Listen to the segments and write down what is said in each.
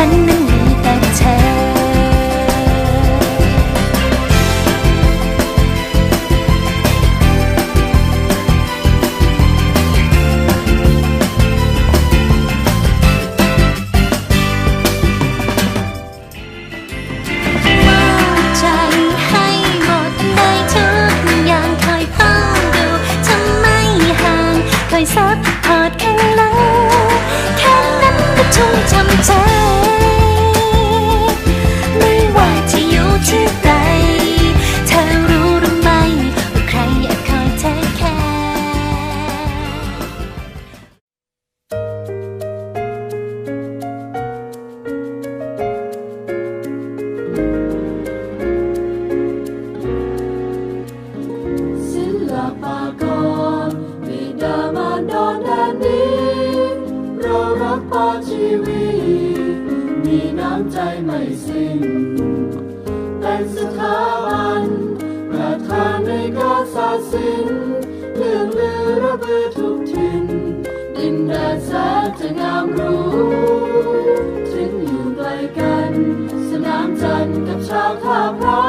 ฉันนั้นมีแต่เธอ ม ใจไม่สิ้นเป็นสถาบันประธานในกาศาสินเรื่องลือระเบือทุกถิ่นดินแดนแสนจะงามรู้ถึงอยู่ไกลกัน สนามจันทร์กับชาวท่าพระ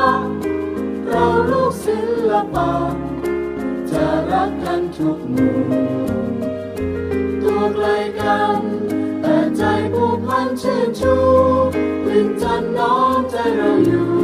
เราลูกศิลปะจะรักกันทุกหมู่ตัวไกลกัน แต่ใจผูกพันชื่นชู วินจันทร์น้อมใจเราอยู่